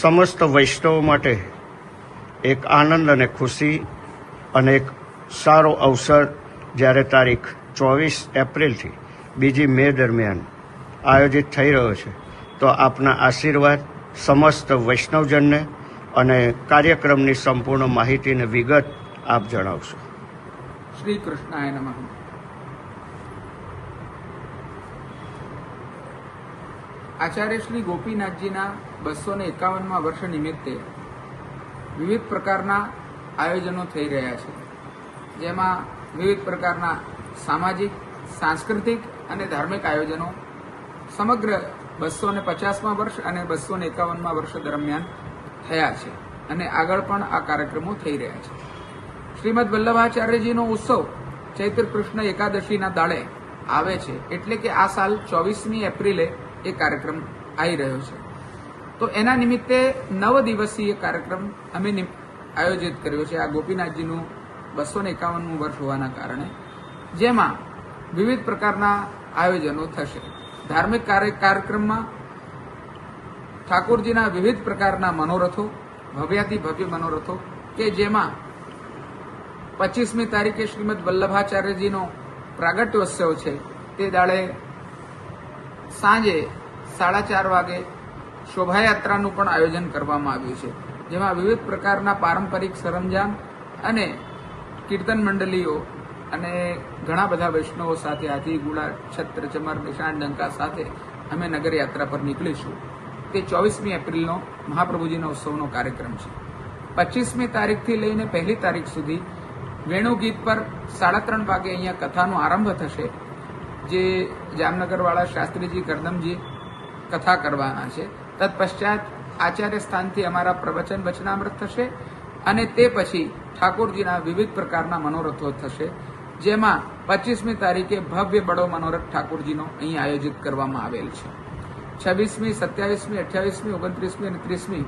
સમસ્ત વૈષ્ણવો માટે એક આનંદ અને ખુશી અને એક સારો અવસર જ્યારે તારીખ ચોવીસ એપ્રિલથી બીજી મે દરમિયાન આયોજિત થઈ રહ્યો છે. તો આપના આશીર્વાદ સમસ્ત વૈષ્ણવજનને અને કાર્યક્રમની સંપૂર્ણ માહિતી અને વિગત આપ જણાવશો. શ્રી કૃષ્ણાય નમઃ. આચાર્ય શ્રી ગોપીનાથજીના બસો ને એકાવનમાં વર્ષ નિમિત્તે વિવિધ પ્રકારના આયોજનો થઈ રહ્યા છે. જેમાં વિવિધ પ્રકારના સામાજિક, સાંસ્કૃતિક અને ધાર્મિક આયોજનો સમગ્ર બસો ને પચાસમાં વર્ષ અને બસો ને એકાવનમાં વર્ષ દરમિયાન થયા છે અને આગળ પણ આ કાર્યક્રમો થઈ રહ્યા છે. શ્રીમદ વલ્લભાચાર્યજીનો ઉત્સવ ચૈત્ર કૃષ્ણ એકાદશીના દાડે આવે છે એટલે કે આ સાલ ચોવીસમી એપ્રિલે એ કાર્યક્રમ આવી રહ્યો છે. તો એના નિમિત્તે નવ દિવસીય કાર્યક્રમ અમે આયોજિત કર્યો છે. આ ગોપીનાથજીનું બસો ને એકાવનમું વર્ષ હોવાના કારણે, જેમાં વિવિધ પ્રકારના આયોજનો થશે. ધાર્મિક કાર્ય, કાર્યક્રમમાં ઠાકોરજીના વિવિધ પ્રકારના મનોરથો ભવ્યાથી ભવ્ય મનોરથો કે જેમાં પચીસમી તારીખે શ્રીમદ વલ્લભાચાર્યજીનો પ્રાગટ્યોત્સવ છે, તે દાડે સાંજે સાડા ચાર વાગે શોભાયાત્રાનું પણ આયોજન કરવામાં આવ્યું છે, જેમાં વિવિધ પ્રકારના પારંપરિક સરંજામ અને કીર્તન મંડળીઓ અને ઘણા બધા વૈષ્ણવો સાથે હાથી, ગુડા, છત્ર, ચમર નિશાન ડંકા સાથે અમે નગરયાત્રા પર નીકળીશું. તે ચોવીસમી એપ્રિલનો મહાપ્રભુજીનો ઉત્સવનો કાર્યક્રમ છે. પચીસમી તારીખથી લઈને પહેલી તારીખ સુધી વેણુ ગીત પર સાડા ત્રણ વાગે અહીંયા કથાનો આરંભ થશે. જે જામનગરવાળા શાસ્ત્રીજી કરદમજી કથા કરવાના છે. તત્પશ્ચાત આચાર્ય સ્થાનથી અમારા પ્રવચન વચનામૃત થશે અને તે પછી ઠાકોરજીના વિવિધ પ્રકારના મનોરથો થશે, જેમાં પચીસમી તારીખે ભવ્ય બડો મનોરથ ઠાકોરજીનો અહીં આયોજિત કરવામાં આવેલ છે. છવ્વીસમી, સત્યાવીસમી, અઠ્યાવીસમી, ઓગણત્રીસમી અને ત્રીસમી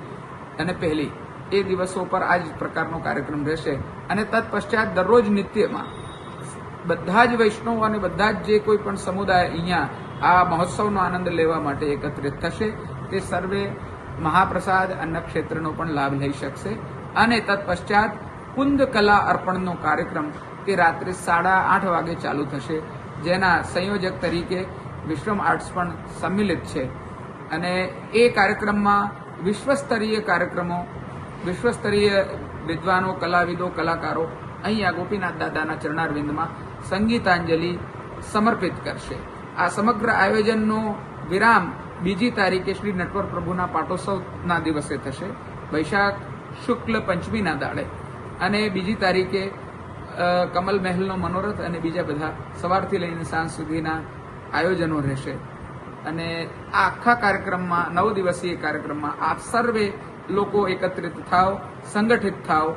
અને પહેલી એ દિવસો પર આ જ પ્રકારનો કાર્યક્રમ રહેશે અને તત્પશ્ચાત દરરોજ નિત્યમાં બધા જ વૈષ્ણવ અને બધા જ જે કોઈ પણ સમુદાય અહીંયા આ મહોત્સવનો આનંદ લેવા માટે એકત્રિત થશે, તે સર્વે મહાપ્રસાદ ક્ષેત્રનો પણ લાભ લઈ શકશે. અને તત્પશ્ચાત કુંદ કલા અર્પણનો કાર્યક્રમ તે રાત્રે સાડા આઠ વાગે ચાલુ થશે, જેના સંયોજક તરીકે વિશ્વમ આર્ટ્સ પણ સંમિલિત છે. અને એ કાર્યક્રમમાં વિશ્વસ્તરીય કાર્યક્રમો, વિશ્વસ્તરીય વિદ્વાનો, કલાવિદો, કલાકારો, અહીંયા ગોપીનાથ દાદાના ચરણારવિંદમાં સંગીતાંજલિ સમર્પિત કરશે. આ સમગ્ર આયોજનનો વિરામ બીજી તારીખે શ્રી નટવર પ્રભુના પાટોત્સવના દિવસે થશે. વૈશાખ શુક્લ પંચમીના દાડે. અને બીજી તારીખે કમલ મહેલનો મનોરથ અને બીજા બધા સવારથી લઈને સાંજ સુધીના આયોજનો રહેશે. અને આ આખા કાર્યક્રમમાં, નવ દિવસીય કાર્યક્રમમાં આપ સર્વે લોકો એકત્રિત થાવ સંગઠિત થાવ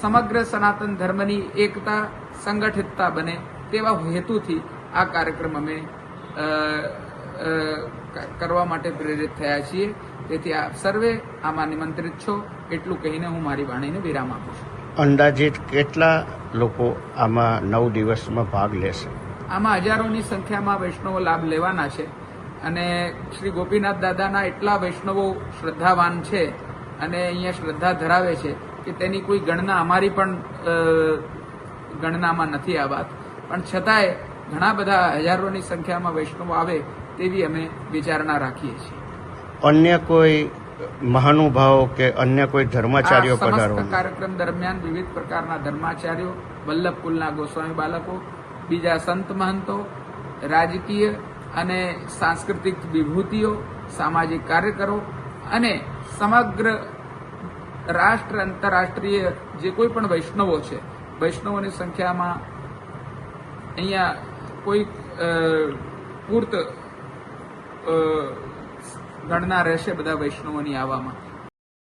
સમગ્ર સનાતન ધર્મની એકતા સંગઠિતતા બને તેવા હેતુથી આ કાર્યક્રમ અમે કરવા માટે પ્રેરિત થયા છીએ. તેથી આપ સર્વે આમાં નિમંત્રિત છો. એટલું કહીને હું મારી વાણીને વિરામ આપું છું. અંદાજિત કેટલા લોકો આમાં નવ દિવસમાં ભાગ લેશે? આમાં હજારોની સંખ્યામાં વૈષ્ણવો લાભ લેવાના છે. અને શ્રી ગોપીનાથ દાદાના એટલા વૈષ્ણવો શ્રદ્ધાવાન છે અને અહીંયા શ્રદ્ધા ધરાવે છે કે તેની કોઈ ગણના અમારી પણ ગણનામાં નથી આ વાત. પણ છતાંય ઘણા બધા હજારોની સંખ્યામાં વૈષ્ણવો આવે તેવી અમે વિચારણા રાખીએ છીએ. અન્ય કોઈ મહાનુભાવો કે અન્ય કોઈ ધર્માચાર્યો કાર્યક્રમ દરમિયાન વિવિધ પ્રકારના ધર્માચાર્યો વલ્લભ કુલના ગોસ્વામી બાળકો બીજા સંત મહંતો રાજકીય અને સાંસ્કૃતિક વિભૂતિઓ સામાજિક કાર્યકરો અને સમગ્ર રાષ્ટ્ર આંતરરાષ્ટ્રીય જે કોઈ પણ વૈષ્ણવો છે વૈષ્ણવોની સંખ્યામાં અહીંયા કોઈ પૂર્ત ગણના રહેશે બધા વૈષ્ણવોની આવવામાં